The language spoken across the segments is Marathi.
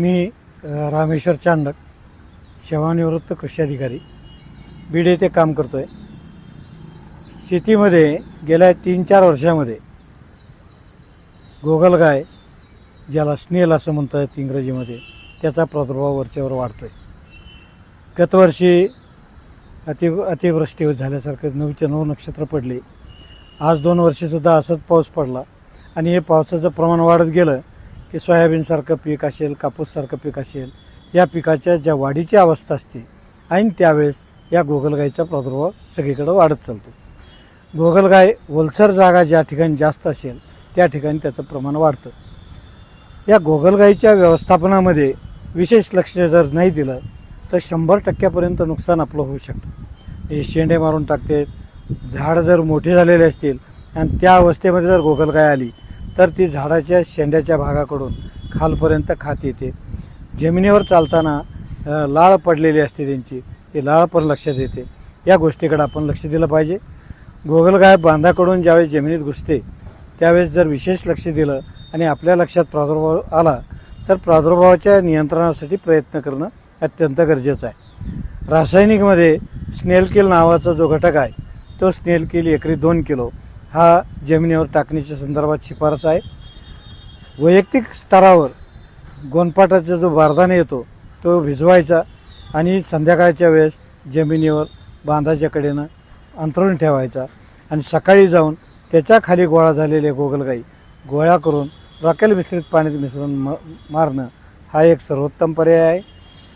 मी रामेश्वर चांडक सेवानिवृत्त कृषी अधिकारी. बीड येथे काम करतो आहे शेतीमध्ये गेल्या तीन चार वर्षामध्ये गोगलगाय ज्याला स्नेल असं म्हणतात इंग्रजीमध्ये त्याचा प्रादुर्भाव वरच्यावर वाढतो आहे गतवर्षी अति अतिवृष्टी झाल्यासारखं नऊच्या नऊ नक्षत्र पडले. आज दोन वर्षीसुद्धा असंच पाऊस पडला आणि हे पावसाचं प्रमाण वाढत गेलं. की सोयाबीनसारखं पीक असेल कापूससारखं पीक असेल या पिकाच्या ज्या वाढीची अवस्था असते ऐन त्यावेळेस या गोगलगाईचा प्रादुर्भाव सगळीकडे वाढत चालतो. गोगलगाय ओलसर जागा ज्या ठिकाणी जास्त असेल त्या ठिकाणी त्याचं प्रमाण वाढतं. या गोगलगाईच्या व्यवस्थापनामध्ये विशेष लक्ष जर नाही दिलं तर शंभर टक्क्यापर्यंत नुकसान आपलं होऊ शकतं. हे शेंडे मारून टाकते झाड जर मोठे झालेले असतील आणि त्या अवस्थेमध्ये जर गोगलगाय आली तर ती झाडाच्या शेंड्याच्या भागाकडून खालपर्यंत खात येते. जमिनीवर चालताना लाळ पडलेली असते त्यांची. ती लाळ पण लक्षात येते. या गोष्टीकडे आपण लक्ष दिलं पाहिजे. गोगलगाय बांधाकडून ज्यावेळेस जमिनीत घुसते त्यावेळेस जर विशेष लक्ष दिलं आणि आपल्या लक्षात प्रादुर्भाव आला तर प्रादुर्भावाच्या नियंत्रणासाठी प्रयत्न करणं अत्यंत गरजेचं आहे. रासायनिकमध्ये स्नेल किल नावाचा जो घटक आहे तो स्नेल किल एकरी दोन किलो हा जमिनीवर टाकण्याच्या संदर्भात शिफारस आहे. वैयक्तिक स्तरावर गोनपाटाचा जो बारदाना येतो तो भिजवायचा आणि संध्याकाळच्या वेळेस जमिनीवर बांधाच्या कडेनं अंतरून ठेवायचा आणि सकाळी जाऊन त्याच्याखाली गोळा झालेले गोगलगाई गोळा करून रॉकेल मिश्रित पाण्यात मिसळून म मारणं हा एक सर्वोत्तम पर्याय आहे.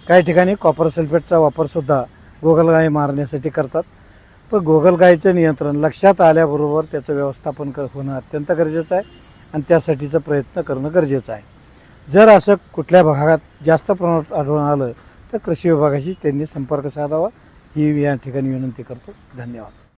काही ठिकाणी कॉपर सल्फेटचा वापरसुद्धा गोगलगाई मारण्यासाठी करतात. पण गोगलगायीचं नियंत्रण लक्षात आल्याबरोबर त्याचं व्यवस्थापन कर होणं अत्यंत गरजेचं आहे आणि त्यासाठीचा प्रयत्न करणं गरजेचं आहे. जर असं कुठल्या भागात जास्त प्रमाणात आढळून आलं तर कृषी विभागाशी त्यांनी संपर्क साधावा. ही या ठिकाणी विनंती करतो. धन्यवाद.